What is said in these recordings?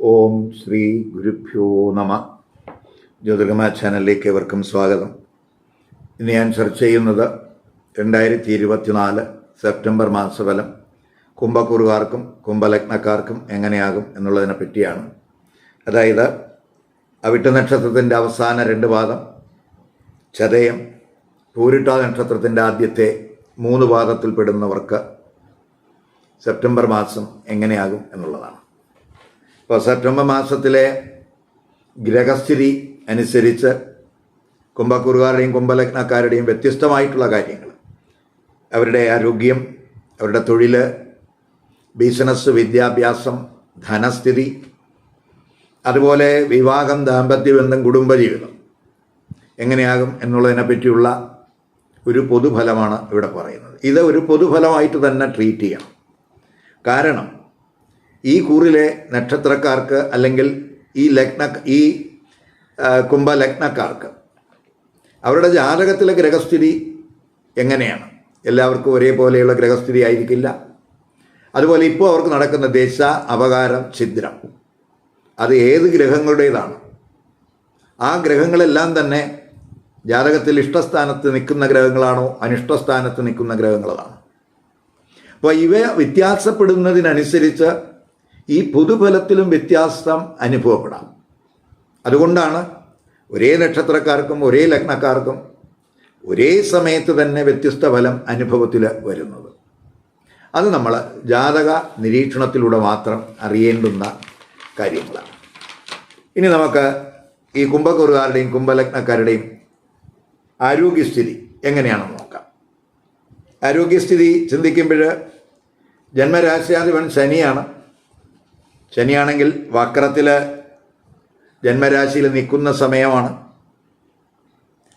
ഓം ശ്രീ ഗുരുഭ്യോ നമ. ജ്യോതിർഗമ ചാനലിലേക്ക് ഏവർക്കും സ്വാഗതം. ഇന്ന് ഞാൻ ചർച്ച ചെയ്യുന്നത് രണ്ടായിരത്തി ഇരുപത്തിനാല് സെപ്റ്റംബർ മാസഫലം കുംഭക്കുറുകാർക്കും കുംഭലഗ്നക്കാർക്കും എങ്ങനെയാകും എന്നുള്ളതിനെ പറ്റിയാണ്. അതായത് അവിട്ട നക്ഷത്രത്തിന്റെ അവസാന രണ്ട് പാദം ചതയം പൂരിട്ട നക്ഷത്രത്തിന്റെ ആദ്യത്തെ മൂന്ന് പാദത്തിൽപ്പെടുന്നവർക്ക് സെപ്റ്റംബർ മാസം എങ്ങനെയാകും എന്നുള്ളതാണ്. ഇപ്പോൾ സെപ്റ്റംബർ മാസത്തിലെ ഗ്രഹസ്ഥിതി അനുസരിച്ച് കുംഭക്കുറുകാരുടെയും കുംഭലഗ്നക്കാരുടെയും വ്യത്യസ്തമായിട്ടുള്ള കാര്യങ്ങൾ. അവരുടെ ആരോഗ്യം അവരുടെ തൊഴിൽ ബിസിനസ് വിദ്യാഭ്യാസം ധനസ്ഥിതി അതുപോലെ വിവാഹം ദാമ്പത്യബന്ധം കുടുംബജീവിതം എങ്ങനെയാകും എന്നുള്ളതിനെ പറ്റിയുള്ള ഒരു പൊതുഫലമാണ് ഇവിടെ പറയുന്നത്. ഇത് ഒരു പൊതുഫലമായിട്ട് തന്നെ ട്രീറ്റ് ചെയ്യണം. കാരണം ഈ കൂറിലെ നക്ഷത്രക്കാർക്ക് അല്ലെങ്കിൽ ഈ ലഗ്ന ഈ കുംഭലഗ്നക്കാർക്ക് അവരുടെ ജാതകത്തിലെ ഗ്രഹസ്ഥിതി എങ്ങനെയാണ്? എല്ലാവർക്കും ഒരേപോലെയുള്ള ഗ്രഹസ്ഥിതി ആയിരിക്കില്ല. അതുപോലെ ഇപ്പോൾ അവർക്ക് നടക്കുന്ന ദശ അപകാരം ഛിദ്രം. അത് ഏത് ഗ്രഹങ്ങളുടേതാണ്? ആ ഗ്രഹങ്ങളെല്ലാം തന്നെ ജാതകത്തിൽ ഇഷ്ടസ്ഥാനത്ത് നിൽക്കുന്ന ഗ്രഹങ്ങളാണോ? അനിഷ്ടസ്ഥാനത്ത് നിൽക്കുന്ന ഗ്രഹങ്ങളാണോ? അപ്പോൾ ഇവ വ്യത്യാസപ്പെടുന്നതിനനുസരിച്ച് ഈ പൊതുഫലത്തിലും വ്യത്യാസം അനുഭവപ്പെടാം. അതുകൊണ്ടാണ് ഒരേ നക്ഷത്രക്കാർക്കും ഒരേ ലഗ്നക്കാർക്കും ഒരേ സമയത്ത് തന്നെ വ്യത്യസ്ത ഫലം അനുഭവത്തിൽ വരുന്നത്. അത് നമ്മൾ ജാതക നിരീക്ഷണത്തിലൂടെ മാത്രം അറിയേണ്ടുന്ന കാര്യങ്ങളാണ്. ഇനി നമുക്ക് ഈ കുംഭക്കുറുകാരുടെയും കുംഭലഗ്നക്കാരുടെയും ആരോഗ്യസ്ഥിതി എങ്ങനെയാണെന്ന് നോക്കാം. ആരോഗ്യസ്ഥിതി ചിന്തിക്കുമ്പോൾ ജന്മരാശ്യാധിപൻ ശനിയാണ്. ശനിയാണെങ്കിൽ വക്രത്തിൽ ജന്മരാശിയിൽ നിൽക്കുന്ന സമയമാണ്.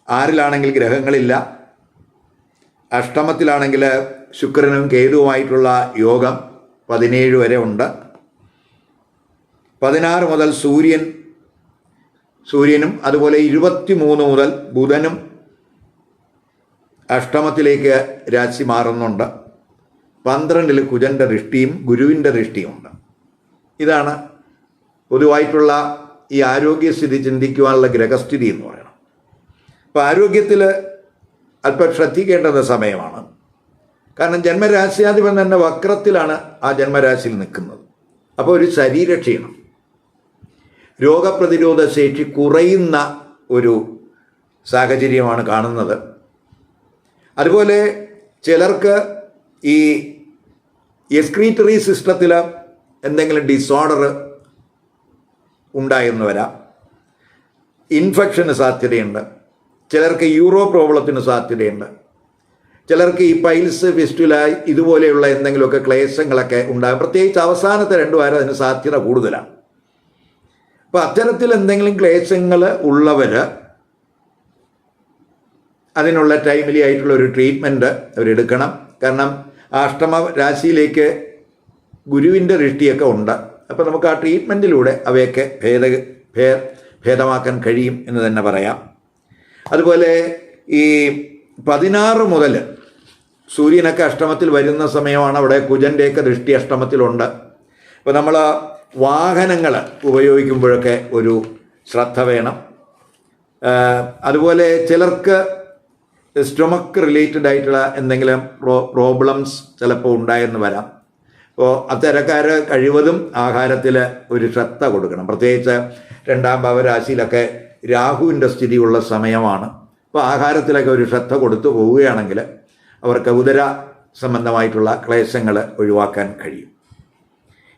ആറിലാണെങ്കിൽ ഗ്രഹങ്ങളില്ല. അഷ്ടമത്തിലാണെങ്കിൽ ശുക്രനും കേതുവുമായിട്ടുള്ള യോഗം പതിനേഴ് വരെ ഉണ്ട്. പതിനാറ് മുതൽ സൂര്യൻ സൂര്യനും അതുപോലെ ഇരുപത്തി മൂന്ന് മുതൽ ബുധനും അഷ്ടമത്തിലേക്ക് രാശി മാറുന്നുണ്ട്. പന്ത്രണ്ടിൽ കുജന്റെ ദൃഷ്ടിയും ഗുരുവിന്റെ ദൃഷ്ടിയുമുണ്ട് ഇതാണ് പൊതുവായിട്ടുള്ള ഈ ആരോഗ്യസ്ഥിതി ചിന്തിക്കുവാനുള്ള ഗ്രഹസ്ഥിതി എന്ന് പറയണം. അപ്പോൾ ആരോഗ്യത്തിൽ അല്പം ശ്രദ്ധിക്കേണ്ടത് സമയമാണ്. കാരണം ജന്മരാശ്യാധിപൻ തന്നെ വക്രത്തിലാണ് ആ ജന്മരാശിയിൽ നിൽക്കുന്നത്. അപ്പോൾ ഒരു ശരീരക്ഷീണം രോഗപ്രതിരോധ ശേഷി കുറയുന്ന ഒരു സാഹചര്യമാണ് കാണുന്നത്. അതുപോലെ ചിലർക്ക് ഈ എക്സ്ക്രീറ്ററി സിസ്റ്റത്തിൽ എന്തെങ്കിലും ഡിസോർഡർ ഉണ്ടായെന്ന് വരാം ഇൻഫെക്ഷന് സാധ്യതയുണ്ട്. ചിലർക്ക് യൂറോ പ്രോബ്ലത്തിന് സാധ്യതയുണ്ട്. ചിലർക്ക് ഈ പൈൽസ് ഫിസ്റ്റുല ഇതുപോലെയുള്ള എന്തെങ്കിലുമൊക്കെ ക്ലേശങ്ങളൊക്കെ ഉണ്ടാകും. പ്രത്യേകിച്ച് അവസാനത്തെ രണ്ടു വാരം അതിന് സാധ്യത കൂടുതലാണ്. അപ്പോൾ അത്തരത്തിൽ എന്തെങ്കിലും ക്ലേശങ്ങൾ ഉള്ളവർ അതിനുള്ള ടൈമിലി ആയിട്ടുള്ള ഒരു ട്രീറ്റ്മെന്റ് അവരെടുക്കണം. കാരണം അഷ്ടമ രാശിയിലേക്ക് ഗുരുവിന്റെ ദൃഷ്ടിയൊക്കെ ഉണ്ട്. അപ്പോൾ നമുക്ക് ആ ട്രീറ്റ്മെന്റിലൂടെ അവയൊക്കെ ഭേദ ഭേ ഭേദമാക്കാൻ കഴിയും എന്ന് തന്നെ പറയാം. അതുപോലെ ഈ പതിനാറ് മുതൽ സൂര്യനൊക്കെ അഷ്ടമത്തിൽ വരുന്ന സമയമാണ് അവിടെ കുജന്റെയൊക്കെ ദൃഷ്ടി അഷ്ടമത്തിലുണ്ട്. അപ്പോൾ നമ്മൾ വാഹനങ്ങൾ ഉപയോഗിക്കുമ്പോഴൊക്കെ ഒരു ശ്രദ്ധ വേണം. അതുപോലെ ചിലർക്ക് സ്റ്റൊമക്ക് റിലേറ്റഡ് ആയിട്ടുള്ള എന്തെങ്കിലും പ്രോ പ്രോബ്ലംസ് ചിലപ്പോൾ ഉണ്ടായെന്ന് വരാം. അപ്പോൾ അത്തരക്കാർ കഴിവതും ആഹാരത്തിൽ ഒരു ശ്രദ്ധ കൊടുക്കണം. പ്രത്യേകിച്ച് രണ്ടാം ഭാവരാശിയിലൊക്കെ രാഹുവിന്റെ സ്ഥിതിയുള്ള സമയമാണ്. അപ്പോൾ ആഹാരത്തിലൊക്കെ ഒരു ശ്രദ്ധ കൊടുത്തു പോവുകയാണെങ്കിൽ അവർക്ക് ഉദര സംബന്ധമായിട്ടുള്ള ക്ലേശങ്ങൾ ഒഴിവാക്കാൻ കഴിയും.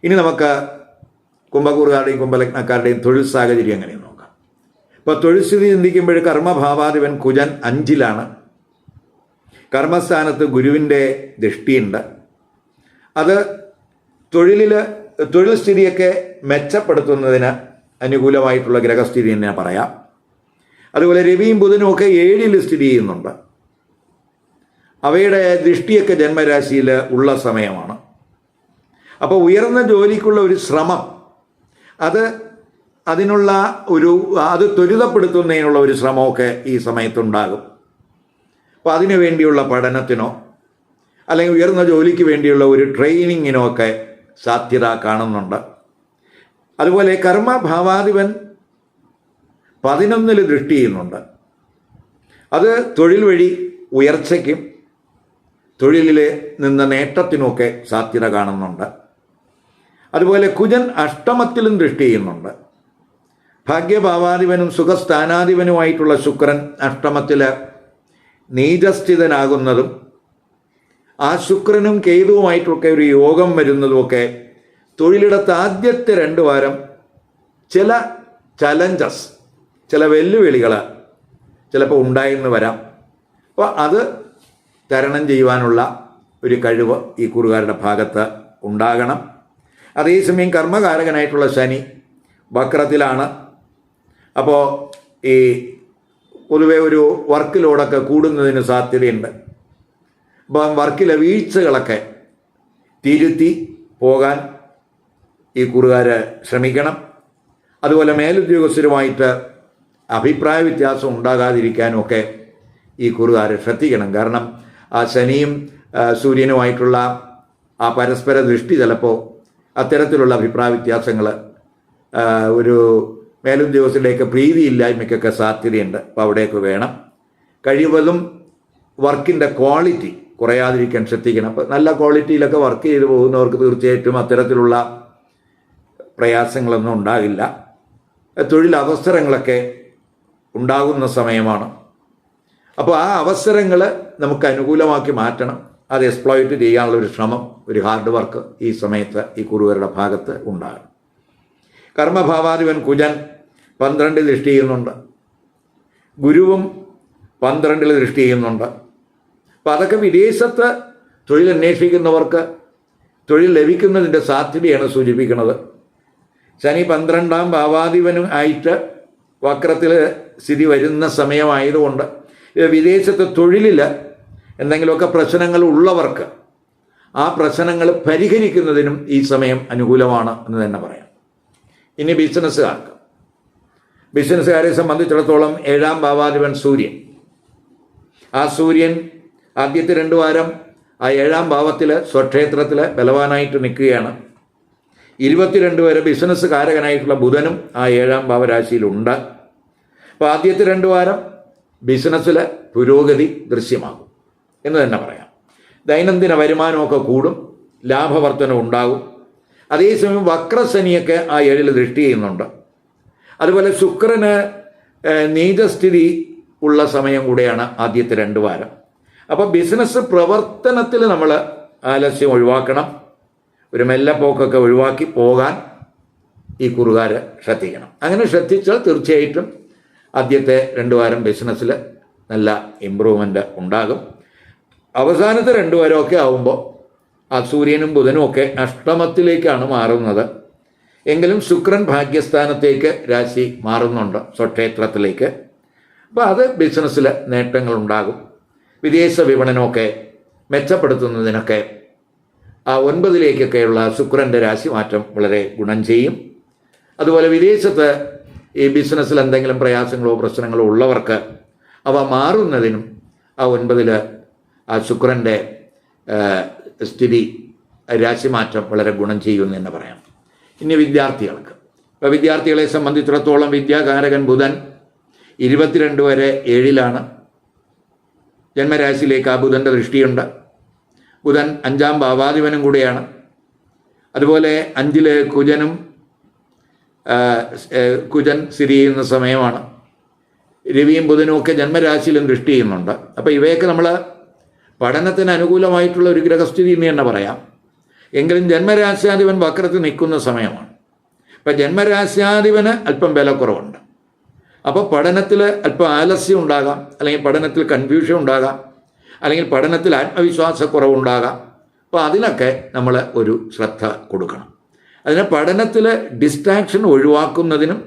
ഇനി നമുക്ക് കുംഭകൂറുകാരുടെയും കുംഭലഗ്നക്കാരുടെയും തൊഴിൽ സാഹചര്യം എങ്ങനെയും നോക്കാം. ഇപ്പോൾ തൊഴിൽ സ്ഥിതി ചിന്തിക്കുമ്പോൾ കർമ്മഭാവാധിപൻ കുജൻ അഞ്ചിലാണ്. കർമ്മസ്ഥാനത്ത് ഗുരുവിന്റെ ദൃഷ്ടിയുണ്ട്. അത് തൊഴിലിൽ തൊഴിൽ സ്ഥിതിയൊക്കെ മെച്ചപ്പെടുത്തുന്നതിന് അനുകൂലമായിട്ടുള്ള ഗ്രഹസ്ഥിതി തന്നെ പറയാം. അതുപോലെ രവിയും ബുധനും ഒക്കെ ഏഴിൽ സ്ഥിതി ചെയ്യുന്നുണ്ട്. അവയുടെ ദൃഷ്ടിയൊക്കെ ജന്മരാശിയിൽ ഉള്ള സമയമാണ്. അപ്പോൾ ഉയർന്ന ജോലിക്കുള്ള ഒരു ശ്രമം അത് അതിനുള്ള ഒരു അത് ത്വരിതപ്പെടുത്തുന്നതിനുള്ള ഒരു ശ്രമമൊക്കെ ഈ സമയത്തുണ്ടാകും. അപ്പോൾ അതിനു വേണ്ടിയുള്ള പഠനത്തിനോ അല്ലെങ്കിൽ ഉയർന്ന ജോലിക്ക് വേണ്ടിയുള്ള ഒരു ട്രെയിനിങ്ങിനോ ഒക്കെ സാധ്യത കാണുന്നുണ്ട്. അതുപോലെ കർമ്മഭാവാധിപൻ പതിനൊന്നിൽ ദൃഷ്ടി ചെയ്യുന്നുണ്ട്. അത് തൊഴിൽ വഴി ഉയർച്ചയ്ക്കും തൊഴിലിൽ നിന്ന് നേട്ടത്തിനുമൊക്കെ സാധ്യത കാണുന്നുണ്ട്. അതുപോലെ കുജൻ അഷ്ടമത്തിലും ദൃഷ്ടി ചെയ്യുന്നുണ്ട്. ഭാഗ്യഭാവാധിപനും സുഖസ്ഥാനാധിപനുമായിട്ടുള്ള ശുക്രൻ അഷ്ടമത്തിൽ നീചസ്ഥിതനാകുന്നതും ആ ശുക്രനും കേതുവുമായിട്ടൊക്കെ ഒരു യോഗം വരുന്നതുമൊക്കെ തൊഴിലിടത്ത് ആദ്യത്തെ രണ്ട് വാരം ചില ചലഞ്ചസ് ചില വെല്ലുവിളികൾ ചിലപ്പോൾ ഉണ്ടായെന്ന് വരാം. അപ്പോൾ അത് തരണം ചെയ്യുവാനുള്ള ഒരു കഴിവ് ഈ കുറുകാരുടെ ഭാഗത്ത് ഉണ്ടാകണം. അതേസമയം കർമ്മകാരകനായിട്ടുള്ള ശനി വക്രത്തിലാണ്. അപ്പോൾ ഈ പൊതുവെ ഒരു വർക്ക് ലോഡൊക്കെ കൂടുന്നതിന് സാധ്യതയുണ്ട്. വർക്കിലെ വീഴ്ചകളൊക്കെ തിരുത്തി പോകാൻ ഈ കൂറുകാർ ശ്രമിക്കണം. അതുപോലെ മേലുദ്യോഗസ്ഥരുമായിട്ട് അഭിപ്രായ വ്യത്യാസം ഉണ്ടാകാതിരിക്കാനുമൊക്കെ ഈ കുറുകാർ ശ്രദ്ധിക്കണം. കാരണം ആ ശനിയും സൂര്യനുമായിട്ടുള്ള ആ പരസ്പര ദൃഷ്ടി ചിലപ്പോൾ അത്തരത്തിലുള്ള അഭിപ്രായ വ്യത്യാസങ്ങൾ ഒരു മേലുദ്യോഗസ്ഥരുടെയൊക്കെ പ്രീതിയില്ലായ്മയ്ക്കൊക്കെ സാധ്യതയുണ്ട്. അപ്പോൾ അവിടെയൊക്കെ വേണം. കഴിവതും വർക്കിന്റെ ക്വാളിറ്റി കുറയാതിരിക്കാൻ ശ്രദ്ധിക്കണം. അപ്പോൾ നല്ല ക്വാളിറ്റിയിലൊക്കെ വർക്ക് ചെയ്തു പോകുന്നവർക്ക് തീർച്ചയായിട്ടും അത്തരത്തിലുള്ള പ്രയാസങ്ങളൊന്നും ഉണ്ടാകില്ല. തൊഴിലവസരങ്ങളൊക്കെ ഉണ്ടാകുന്ന സമയമാണ്. അപ്പോൾ ആ അവസരങ്ങൾ നമുക്ക് അനുകൂലമാക്കി മാറ്റണം. അത് എക്സ്പ്ലോയിറ്റ് ചെയ്യാനുള്ള ഒരു ശ്രമം ഒരു ഹാർഡ് വർക്ക് ഈ സമയത്ത് ഈ കുറുവരുടെ ഭാഗത്ത് ഉണ്ടാകും കർമ്മഭാവാധിപൻ കുജൻ പന്ത്രണ്ടിൽ ദൃഷ്ടി ചെയ്യുന്നുണ്ട്. ഗുരുവും പന്ത്രണ്ടിൽ ദൃഷ്ടി ചെയ്യുന്നുണ്ട്. അപ്പം അതൊക്കെ വിദേശത്ത് തൊഴിൽ അന്വേഷിക്കുന്നവർക്ക് തൊഴിൽ ലഭിക്കുന്നതിന്റെ സാധ്യതയാണ് സൂചിപ്പിക്കുന്നത്. ശനി പന്ത്രണ്ടാം ഭാവാധിപനും ആയിട്ട് വക്രത്തിൽ സ്ഥിതി വരുന്ന സമയമായതുകൊണ്ട് വിദേശത്തെ തൊഴിലിൽ എന്തെങ്കിലുമൊക്കെ പ്രശ്നങ്ങൾ ഉള്ളവർക്ക് ആ പ്രശ്നങ്ങൾ പരിഹരിക്കുന്നതിനും ഈ സമയം അനുകൂലമാണ് എന്ന് തന്നെ പറയാം. ഇനി ബിസിനസ്സുകാർക്ക് ബിസിനസ്സുകാരെ സംബന്ധിച്ചിടത്തോളം ഏഴാം ഭാവാധിപൻ സൂര്യൻ. ആ സൂര്യൻ ആദ്യത്തെ രണ്ട് വാരം ആ ഏഴാം ഭാവത്തിൽ സ്വക്ഷേത്രത്തിൽ ബലവാനായിട്ട് നിൽക്കുകയാണ്. ഇരുപത്തിരണ്ട് വരെ ബിസിനസ് കാരകനായിട്ടുള്ള ബുധനും ആ ഏഴാം ഭാവരാശിയിലുണ്ട്. അപ്പോൾ ആദ്യത്തെ രണ്ട് വാരം ബിസിനസ്സിൽ പുരോഗതി ദൃശ്യമാകും എന്ന് തന്നെ പറയാം. ദൈനംദിന വരുമാനമൊക്കെ കൂടും ലാഭവർധനം ഉണ്ടാകും. അതേസമയം വക്രസനിയൊക്കെ ആ ഏഴിൽ ദൃഷ്ടി ചെയ്യുന്നുണ്ട്. അതുപോലെ ശുക്രന് നീതസ്ഥിതി ഉള്ള സമയം കൂടെയാണ് ആദ്യത്തെ രണ്ട് വാരം. അപ്പോൾ ബിസിനസ് പ്രവർത്തനത്തിൽ നമ്മൾ ആലസ്യം ഒഴിവാക്കണം. ഒരു മെല്ലപ്പോക്കൊക്കെ ഒഴിവാക്കി പോകാൻ ഈ കുറുകാർ ശ്രദ്ധിക്കണം. അങ്ങനെ ശ്രദ്ധിച്ചാൽ തീർച്ചയായിട്ടും ആദ്യത്തെ രണ്ട് വാരം ബിസിനസ്സിൽ നല്ല ഇമ്പ്രൂവ്മെന്റ് ഉണ്ടാകും. അവസാനത്തെ രണ്ട് വാരമൊക്കെ ആവുമ്പോൾ ആ സൂര്യനും ബുധനും ഒക്കെ അഷ്ടമത്തിലേക്കാണ് മാറുന്നത്. എങ്കിലും ശുക്രൻ ഭാഗ്യസ്ഥാനത്തേക്ക് രാശി മാറുന്നുണ്ട് സ്വക്ഷേത്രത്തിലേക്ക്. അപ്പോൾ അത് ബിസിനസ്സിൽ നേട്ടങ്ങൾ ഉണ്ടാകും. വിദേശ വിപണനമൊക്കെ മെച്ചപ്പെടുത്തുന്നതിനൊക്കെ ആ ഒൻപതിലേക്കൊക്കെയുള്ള ശുക്രന്റെ രാശി മാറ്റം വളരെ ഗുണം ചെയ്യും. അതുപോലെ വിദേശത്ത് ഈ ബിസിനസ്സിൽ എന്തെങ്കിലും പ്രയാസങ്ങളോ പ്രശ്നങ്ങളോ ഉള്ളവർക്ക് അവ മാറുന്നതിനും ആ ഒൻപതിൽ ആ ശുക്രന്റെ സ്ഥിതി രാശിമാറ്റം വളരെ ഗുണം ചെയ്യുമെന്ന് തന്നെ പറയാം. ഇനി വിദ്യാർത്ഥികൾക്ക്. ഇപ്പോൾ വിദ്യാർത്ഥികളെ സംബന്ധിച്ചിടത്തോളം വിദ്യാകാരകൻ ബുധൻ ഇരുപത്തിരണ്ട് വരെ ഏഴിലാണ്. ജന്മരാശിയിലേക്ക് ആ ബുധന്റെ ദൃഷ്ടിയുണ്ട്. ബുധൻ അഞ്ചാം ഭാവാധിപനും കൂടിയാണ്. അതുപോലെ അഞ്ചിൽ കുജനും കുജൻ സ്ഥിതി ചെയ്യുന്ന സമയമാണ്. രവിയും ബുധനും ഒക്കെ ജന്മരാശിയിലും ദൃഷ്ടി ചെയ്യുന്നുണ്ട്. അപ്പോൾ ഇവയൊക്കെ നമ്മൾ പഠനത്തിന് അനുകൂലമായിട്ടുള്ള ഒരു ഗ്രഹസ്ഥിതി എന്ന് തന്നെ പറയാം. എങ്കിലും ജന്മരാശ്യാധിപൻ വക്രത്തിൽ നിൽക്കുന്ന സമയമാണ്. ഇപ്പം ജന്മരാശ്യാധിപന് അല്പം ബലക്കുറവുണ്ട് അപ്പോൾ പഠനത്തിൽ അല്പം ആലസ്യം ഉണ്ടാകാം അല്ലെങ്കിൽ പഠനത്തിൽ കൺഫ്യൂഷൻ ഉണ്ടാകാം അല്ലെങ്കിൽ പഠനത്തിൽ ആത്മവിശ്വാസക്കുറവുണ്ടാകാം. അപ്പോൾ അതിനൊക്കെ നമ്മൾ ഒരു ശ്രദ്ധ കൊടുക്കണം. അതിന് പഠനത്തിൽ ഡിസ്ട്രാക്ഷൻ ഒഴിവാക്കുന്നതിനും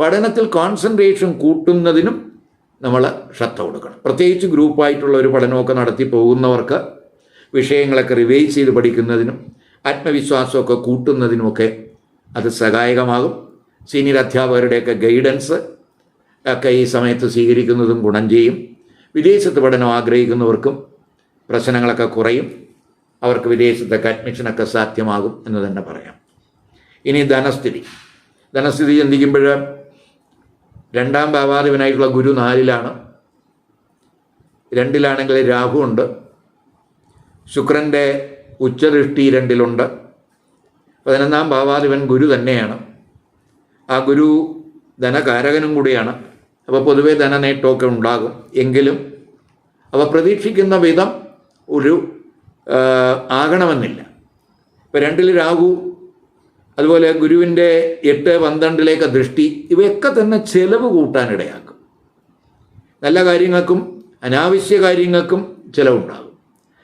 പഠനത്തിൽ കോൺസെൻട്രേഷൻ കൂട്ടുന്നതിനും നമ്മൾ ശ്രദ്ധ കൊടുക്കണം. പ്രത്യേകിച്ച് ഗ്രൂപ്പായിട്ടുള്ള ഒരു പഠനമൊക്കെ നടത്തി പോകുന്നവർക്ക് വിഷയങ്ങളൊക്കെ റിവൈസ് ചെയ്ത് പഠിക്കുന്നതിനും ആത്മവിശ്വാസമൊക്കെ കൂട്ടുന്നതിനുമൊക്കെ അത് സഹായകമാകും. സീനിയർ അധ്യാപകരുടെയൊക്കെ ഗൈഡൻസ് ഒക്കെ ഈ സമയത്ത് സ്വീകരിക്കുന്നതും ഗുണം ചെയ്യും. വിദേശത്ത് പഠനം ആഗ്രഹിക്കുന്നവർക്കും പ്രശ്നങ്ങളൊക്കെ കുറയും. അവർക്ക് വിദേശത്തൊക്കെ അഡ്മിഷനൊക്കെ സാധ്യമാകും എന്ന് തന്നെ പറയാം. ഇനി ധനസ്ഥിതി. ധനസ്ഥിതി ചിന്തിക്കുമ്പോൾ രണ്ടാം ഭാവാധിപനായിട്ടുള്ള ഗുരു നാലിലാണ്. രണ്ടിലാണെങ്കിൽ രാഹു ഉണ്ട്. ശുക്രന്റെ ഉച്ചദൃഷ്ടി രണ്ടിലുണ്ട്. പതിനൊന്നാം ഭാവാധിപൻ ഗുരു തന്നെയാണ്. ആ ഗുരു ധനകാരകനും കൂടിയാണ്. അപ്പോൾ പൊതുവേ ധനനേട്ടമൊക്കെ ഉണ്ടാകും. എങ്കിലും അവ പ്രതീക്ഷിക്കുന്ന വിധം ഒരു ആകണമെന്നില്ല. ഇപ്പം രണ്ടിൽ രാഹു അതുപോലെ ഗുരുവിന്റെ എട്ട് പന്ത്രണ്ടിലേക്ക് ദൃഷ്ടി ഇവയൊക്കെ തന്നെ ചെലവ് കൂട്ടാനിടയാക്കും നല്ല കാര്യങ്ങൾക്കും അനാവശ്യ കാര്യങ്ങൾക്കും ചിലവുണ്ടാകും.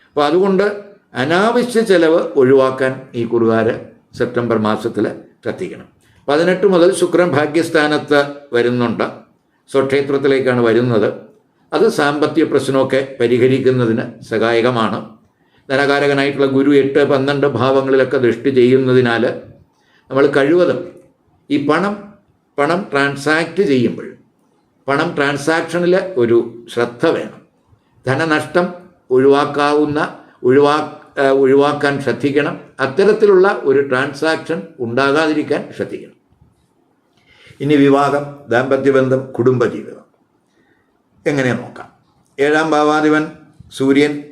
അപ്പോൾ അതുകൊണ്ട് അനാവശ്യ ചിലവ് ഒഴിവാക്കാൻ ഈ കുറുകാര് സെപ്റ്റംബർ മാസത്തിൽ ശ്രദ്ധിക്കണം പതിനെട്ട് മുതൽ ശുക്രൻ ഭാഗ്യസ്ഥാനത്ത് വരുന്നുണ്ട്. സ്വക്ഷേത്രത്തിലേക്കാണ് വരുന്നത്. അത് സാമ്പത്തിക പ്രശ്നമൊക്കെ പരിഹരിക്കുന്നതിന് സഹായകമാണ്. ധനകാരകനായിട്ടുള്ള ഗുരു എട്ട് പന്ത്രണ്ട് ഭാവങ്ങളിലൊക്കെ ദൃഷ്ടി ചെയ്യുന്നതിനാൽ നമ്മൾ കഴിവതും ഈ പണം പണം ട്രാൻസാക്ട് ചെയ്യുമ്പോൾ പണം ട്രാൻസാക്ഷനിൽ ഒരു ശ്രദ്ധ വേണം. ധനനഷ്ടം ഒഴിവാക്കാവുന്ന ഒഴിവാ ഒഴിവാക്കാൻ ശ്രദ്ധിക്കണം. അത്തരത്തിലുള്ള ഒരു ട്രാൻസാക്ഷൻ ഉണ്ടാകാതിരിക്കാൻ ശ്രദ്ധിക്കണം. ഇനി വിവാഹം ദാമ്പത്യബന്ധം കുടുംബജീവിതം. എങ്ങനെ നോക്കാം? ഏഴാം ഭാവാധിപൻ സൂര്യൻ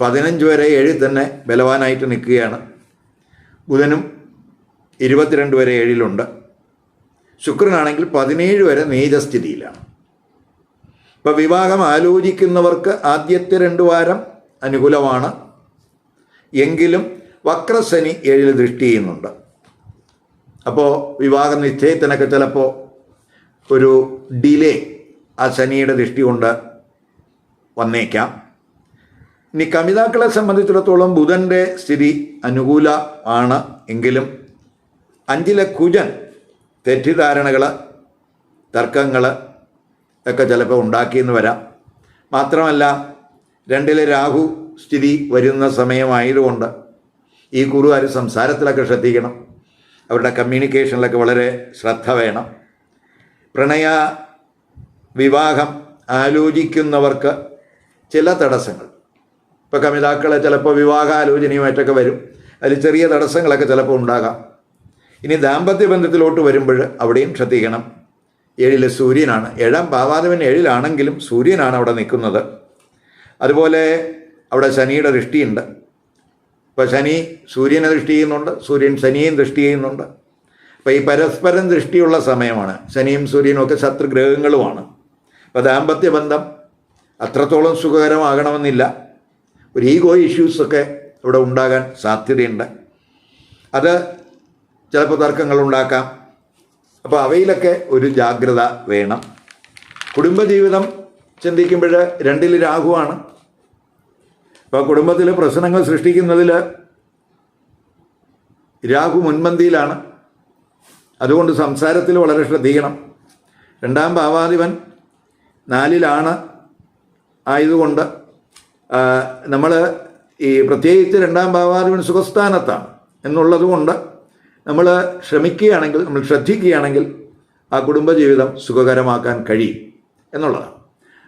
പതിനഞ്ച് വരെ ഏഴിൽ തന്നെ ബലവാനായിട്ട് നിൽക്കുകയാണ്. ബുധനും ഇരുപത്തിരണ്ട് വരെ ഏഴിലുണ്ട്. ശുക്രനാണെങ്കിൽ പതിനേഴ് വരെ നീചസ്ഥിതിയിലാണ്. ഇപ്പോൾ വിവാഹം ആലോചിക്കുന്നവർക്ക് ആദ്യത്തെ രണ്ട് വാരം അനുകൂലമാണ്. എങ്കിലും വക്രശനി ഏഴിൽ ദൃഷ്ടി ചെയ്യുന്നുണ്ട്. അപ്പോൾ വിവാഹ നിശ്ചയത്തിനൊക്കെ ചിലപ്പോൾ ഒരു ഡിലേ ആ ശനിയുടെ ദൃഷ്ടി കൊണ്ട് വന്നേക്കാം. ഇനി കമിതാക്കളെ സംബന്ധിച്ചിടത്തോളം ബുധന്റെ സ്ഥിതി അനുകൂല ആണ് എങ്കിലും അഞ്ചിലെ കുജൻ തെറ്റിദ്ധാരണകൾ തർക്കങ്ങൾ ഒക്കെ ചിലപ്പോൾ ഉണ്ടാക്കിയെന്ന് വരാം. മാത്രമല്ല രണ്ടിലെ രാഹു സ്ഥിതി വരുന്ന സമയമായതുകൊണ്ട് ഈ കുറുകാർ സംസാരത്തിലൊക്കെ ശ്രദ്ധിക്കണം. അവരുടെ കമ്മ്യൂണിക്കേഷനിലൊക്കെ വളരെ ശ്രദ്ധ വേണം. പ്രണയ വിവാഹം ആലോചിക്കുന്നവർക്ക് ചില തടസ്സങ്ങൾ. ഇപ്പോൾ കമിതാക്കൾ ചിലപ്പോൾ വിവാഹാലോചനയുമായിട്ടൊക്കെ വരും. അതിൽ ചെറിയ തടസ്സങ്ങളൊക്കെ ചിലപ്പോൾ ഉണ്ടാകാം. ഇനി ദാമ്പത്യ ബന്ധത്തിലോട്ട് വരുമ്പോൾ അവിടെയും ശ്രദ്ധിക്കണം. ഏഴിലെ സൂര്യനാണ്. ഏഴാം ഭാവാധിപൻ ഏഴിലാണെങ്കിലും സൂര്യനാണ് അവിടെ നിൽക്കുന്നത്. അതുപോലെ അവിടെ ശനിയുടെ ദൃഷ്ടിയുണ്ട്. ഇപ്പോൾ ശനി സൂര്യനെ ദൃഷ്ടി ചെയ്യുന്നുണ്ട് സൂര്യൻ ശനിയും ദൃഷ്ടി ചെയ്യുന്നുണ്ട്. അപ്പോൾ ഈ പരസ്പരം ദൃഷ്ടിയുള്ള സമയമാണ്. ശനിയും സൂര്യനും ഒക്കെ ശത്രുഗ്രഹങ്ങളുമാണ്. അപ്പോൾ ദാമ്പത്യ ബന്ധം അത്രത്തോളം സുഖകരമാകണമെന്നില്ല. ഒരു ഈഗോ ഇഷ്യൂസൊക്കെ ഇവിടെ ഉണ്ടാകാൻ സാധ്യതയുണ്ട്. അത് ചിലപ്പോൾ തർക്കങ്ങൾ ഉണ്ടാക്കാം അപ്പോൾ അവയിലൊക്കെ ഒരു ജാഗ്രത വേണം. കുടുംബജീവിതം ചിന്തിക്കുമ്പോൾ രണ്ടിൽ രാഹുവാണ്. അപ്പോൾ കുടുംബത്തിൽ പ്രശ്നങ്ങൾ സൃഷ്ടിക്കുന്നതിൽ രാഹു മുൻപന്തിയിലാണ്. അതുകൊണ്ട് സംസാരത്തിൽ വളരെ ശ്രദ്ധിക്കണം. രണ്ടാം ഭാവാധിപൻ നാലിലാണ് ആയതുകൊണ്ട് നമ്മൾ ഈ പ്രത്യേകിച്ച് രണ്ടാം ഭാവാധിപൻ സുഖസ്ഥാനത്താണ് എന്നുള്ളതുകൊണ്ട് നമ്മൾ ശ്രമിക്കുകയാണെങ്കിൽ നമ്മൾ ശ്രദ്ധിക്കുകയാണെങ്കിൽ ആ കുടുംബജീവിതം സുഖകരമാക്കാൻ കഴിയും എന്നുള്ളതാണ്.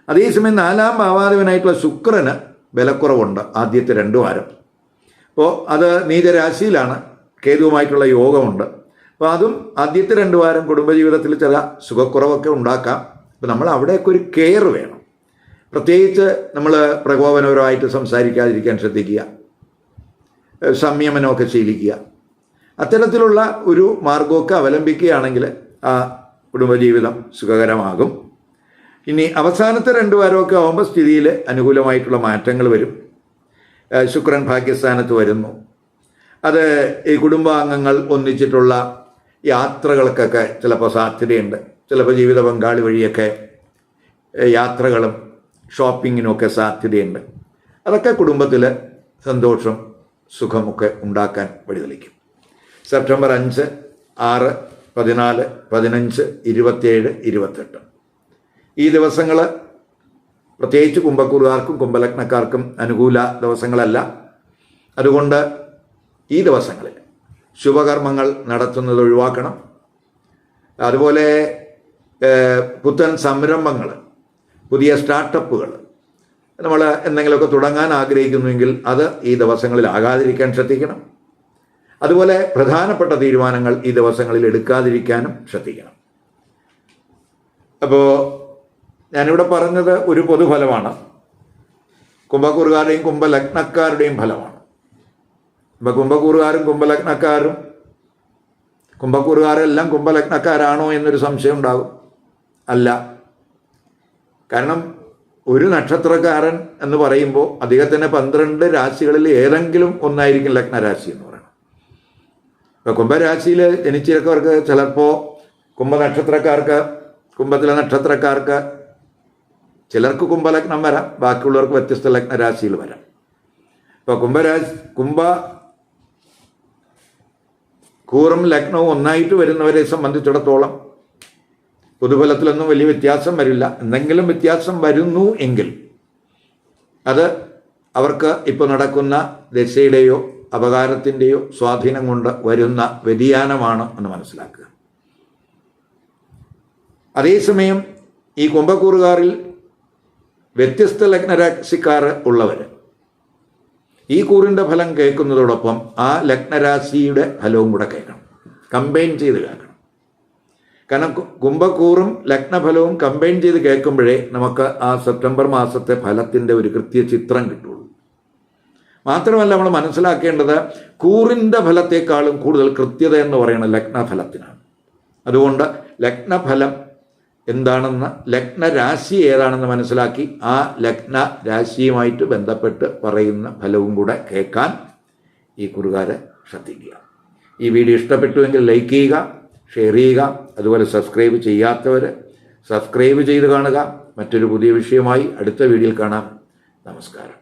അതേസമയം നാലാം ഭാവാധിപനായിട്ടുള്ള ശുക്രന് ബലക്കുറവുണ്ട് ആദ്യത്തെ രണ്ട് വാരം. അപ്പോൾ അത് നീചരാശിയിലാണ് കേതുവുമായിട്ടുള്ള യോഗമുണ്ട്. അപ്പോൾ അതും ആദ്യത്തെ രണ്ട് വാരം കുടുംബജീവിതത്തിൽ ചില സുഖക്കുറവൊക്കെ ഉണ്ടാക്കാം. അപ്പോൾ നമ്മൾ അവിടെയൊക്കെ ഒരു കെയർ വേണം. പ്രത്യേകിച്ച് നമ്മൾ പ്രകോപനപരമായിട്ട് സംസാരിക്കാതിരിക്കാൻ ശ്രദ്ധിക്കുക. സംയമനമൊക്കെ ശീലിക്കുക. അത്തരത്തിലുള്ള ഒരു മാർഗമൊക്കെ അവലംബിക്കുകയാണെങ്കിൽ ആ കുടുംബജീവിതം സുഖകരമാകും. ഇനി അവസാനത്തെ രണ്ട് വാരമൊക്കെ ആകുമ്പോൾ സ്ഥിതിയിൽ അനുകൂലമായിട്ടുള്ള മാറ്റങ്ങൾ വരും. ശുക്രൻ ഭാഗ്യസ്ഥാനത്ത് വരുന്നു. അത് ഈ കുടുംബാംഗങ്ങൾ ഒന്നിച്ചിട്ടുള്ള യാത്രകൾക്കൊക്കെ ചിലപ്പോൾ സാധ്യതയുണ്ട്. ചിലപ്പോൾ ജീവിത പങ്കാളി വഴിയൊക്കെ യാത്രകളും ഷോപ്പിങ്ങിനുമൊക്കെ സാധ്യതയുണ്ട്. അതൊക്കെ കുടുംബത്തിൽ സന്തോഷം സുഖമൊക്കെ ഉണ്ടാക്കാൻ വഴിതെളിക്കും. സെപ്റ്റംബർ അഞ്ച് ആറ് പതിനാല് പതിനഞ്ച് ഇരുപത്തിയേഴ് ഇരുപത്തെട്ട്. ഈ ദിവസങ്ങൾ പ്രത്യേകിച്ച് കുംഭക്കൂറുകാർക്കും കുംഭലഗ്നക്കാർക്കും അനുകൂല ദിവസങ്ങളല്ല. അതുകൊണ്ട് ഈ ദിവസങ്ങളിൽ ശുഭകർമ്മങ്ങൾ നടത്തുന്നത് ഒഴിവാക്കണം. അതുപോലെ പുത്തൻ സംരംഭങ്ങൾ പുതിയ സ്റ്റാർട്ടപ്പുകൾ നമ്മൾ എന്തെങ്കിലുമൊക്കെ തുടങ്ങാൻ ആഗ്രഹിക്കുന്നുവെങ്കിൽ അത് ഈ ദിവസങ്ങളിൽ ആകാതിരിക്കാൻ ശ്രദ്ധിക്കണം. അതുപോലെ പ്രധാനപ്പെട്ട തീരുമാനങ്ങൾ ഈ ദിവസങ്ങളിൽ എടുക്കാതിരിക്കാനും ശ്രദ്ധിക്കണം. അപ്പോൾ ഞാനിവിടെ പറഞ്ഞത് ഒരു പൊതുഫലമാണ്. കുംഭക്കൂറുകാരുടെയും കുംഭലഗ്നക്കാരുടെയും ഫലമാണ്. ഇപ്പം കുംഭക്കൂറുകാരും കുംഭലഗ്നക്കാരും കുംഭക്കൂറുകാരെല്ലാം കുംഭലഗ്നക്കാരാണോ എന്നൊരു സംശയം ഉണ്ടാകും. അല്ല. കാരണം ഒരു നക്ഷത്രക്കാരൻ എന്ന് പറയുമ്പോൾ അദ്ദേഹത്തിന്റെ പന്ത്രണ്ട് രാശികളിൽ ഏതെങ്കിലും ഒന്നായിരിക്കും ലഗ്നരാശി എന്ന് പറയുന്നത്. ഇപ്പോൾ കുംഭരാശിയിൽ ജനിച്ചിരിക്കവർക്ക് ചിലപ്പോൾ കുംഭനക്ഷത്രക്കാർക്ക് കുംഭത്തിലെ നക്ഷത്രക്കാർക്ക് ചിലർക്ക് കുംഭലഗ്നം വരാം ബാക്കിയുള്ളവർക്ക് വ്യത്യസ്ത ലഗ്നരാശിയിൽ വരാം. ഇപ്പൊ കുംഭരാശി കുംഭ കൂറും ലഗ്നവും ഒന്നായിട്ട് വരുന്നവരെ സംബന്ധിച്ചിടത്തോളം പൊതുഫലത്തിലൊന്നും വലിയ വ്യത്യാസം വരില്ല. എന്തെങ്കിലും വ്യത്യാസം വരുന്നു എങ്കിൽ അത് അവർക്ക് ഇപ്പോൾ നടക്കുന്ന ദശയുടെയോ അപകാരത്തിന്റെയോ സ്വാധീനം കൊണ്ട് വരുന്ന വ്യതിയാനമാണ് എന്ന് മനസ്സിലാക്കുക. അതേസമയം ഈ കുംഭക്കൂറുകാരിൽ വ്യത്യസ്ത ലഗ്നരാശിക്കാർ ഉള്ളവർ. ഈ കൂറിന്റെ ഫലം കേൾക്കുന്നതോടൊപ്പം ആ ലഗ്നരാശിയുടെ ഫലവും കൂടെ കേൾക്കണം. കമ്പൈൻ ചെയ്ത് കേൾക്കണം. കാരണം കുംഭക്കൂറും ലഗ്നഫലവും കമ്പൈൻ ചെയ്ത് കേൾക്കുമ്പോഴേ നമുക്ക് ആ സെപ്റ്റംബർ മാസത്തെ ഫലത്തിന്റെ ഒരു കൃത്യ ചിത്രം കിട്ടുള്ളൂ. മാത്രമല്ല നമ്മൾ മനസ്സിലാക്കേണ്ടത് കൂറിന്റെ ഫലത്തെക്കാളും കൂടുതൽ കൃത്യത എന്ന് പറയുന്ന ലഗ്നഫലത്തിനാണ്. അതുകൊണ്ട് ലഗ്നഫലം എന്താണെന്ന് ലഗ്നരാശി ഏതാണെന്ന് മനസ്സിലാക്കി ആ ലഗ്ന രാശിയുമായിട്ട് ബന്ധപ്പെട്ട് പറയുന്ന ഫലവും കൂടെ കേൾക്കാൻ ഈ കുറുകാരെ ശ്രദ്ധിക്കുക. ഈ വീഡിയോ ഇഷ്ടപ്പെട്ടുവെങ്കിൽ ലൈക്ക് ചെയ്യുക ഷെയർ ചെയ്യുക അതുപോലെ സബ്സ്ക്രൈബ് ചെയ്യാത്തവർ സബ്സ്ക്രൈബ് ചെയ്ത് കാണുക. മറ്റൊരു പുതിയ വിഷയമായി അടുത്ത വീഡിയോയിൽ കാണാം. നമസ്കാരം.